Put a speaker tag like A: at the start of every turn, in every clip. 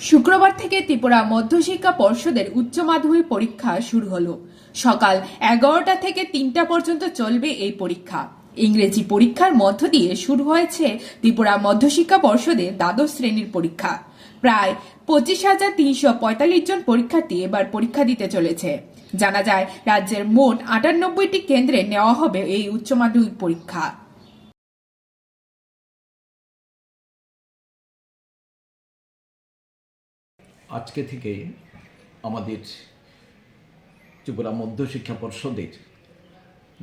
A: শুক্রবার থেকে ত্রিপুরা মধ্যশিক্ষা পর্ষদের উচ্চ মাধ্যমিক পরীক্ষা শুরু হলো। সকাল এগারোটা থেকে তিনটা পর্যন্ত চলবে এই পরীক্ষা। ইংরেজি পরীক্ষার মধ্য দিয়ে শুরু হয়েছে ত্রিপুরা মধ্যশিক্ষা পর্ষদের দ্বাদশ শ্রেণির পরীক্ষা। প্রায় পঁচিশ হাজার তিনশো পঁয়তাল্লিশ জন পরীক্ষার্থী এবার পরীক্ষা দিতে চলেছে। জানা যায়, রাজ্যের মোট আটানব্বইটি কেন্দ্রে নেওয়া হবে এই উচ্চ মাধ্যমিক পরীক্ষা।
B: আজকে থেকে আমাদের ত্রিপুরা মধ্যশিক্ষা পর্ষদের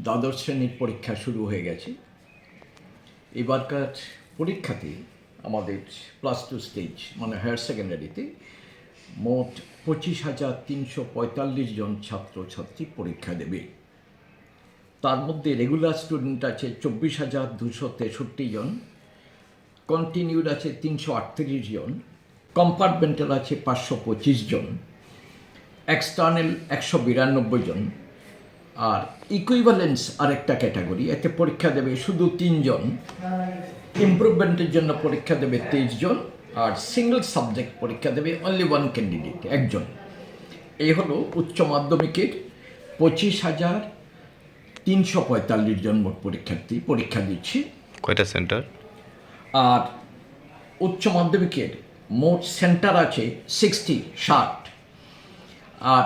B: দ্বাদশ শ্রেণির পরীক্ষা শুরু হয়ে গেছে। এবারকার পরীক্ষাতে আমাদের প্লাস টু স্টেজ মানে হায়ার সেকেন্ডারিতে মোট পঁচিশ হাজার তিনশো পঁয়তাল্লিশ জন ছাত্রছাত্রী পরীক্ষা দেবে। তার মধ্যে রেগুলার স্টুডেন্ট আছে চব্বিশ হাজার দুশো তেষট্টি জন কন্টিনিউড আছে তিনশো আটত্রিশ জন। কম্পার্টমেন্টাল আছে পাঁচশো পঁচিশ জন এক্সটার্নাল একশো বিরানব্বই জন আর ইকুইভ্যালেন্স আরেকটা ক্যাটাগরি এতে পরীক্ষা দেবে শুধু তিনজন ইমপ্রুভমেন্টের জন্য পরীক্ষা দেবে তেইশ জন আর সিঙ্গল সাবজেক্ট পরীক্ষা দেবে অনলি ওয়ান ক্যান্ডিডেট একজন। এই হলো উচ্চ মাধ্যমিকের পঁচিশ হাজার তিনশো পঁয়তাল্লিশ জন মোট পরীক্ষার্থী পরীক্ষা দিচ্ছে।
C: কয়টা সেন্টার?
B: আর উচ্চ মাধ্যমিকের মোট সেন্টার আছে সিক্সটি ষাট। আর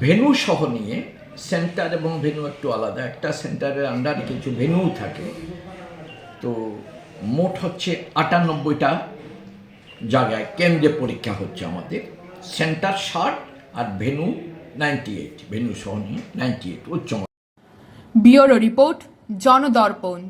B: ভেনু সহ নিয়ে সেন্টার এবং ভেনু একটু আলাদা। একটা সেন্টারের আন্ডারে কিছু ভেনু থাকে। তো মোট হচ্ছে আটানব্বইটা জায়গায় কেন্দ্রে পরীক্ষা হচ্ছে আমাদের। সেন্টার ষাট আর ভেনু নাইনটি এইট ভেনু সহ নিয়ে নাইনটি এইট উচ্চ
A: ব্যুরো রিপোর্ট, জনদর্পণ।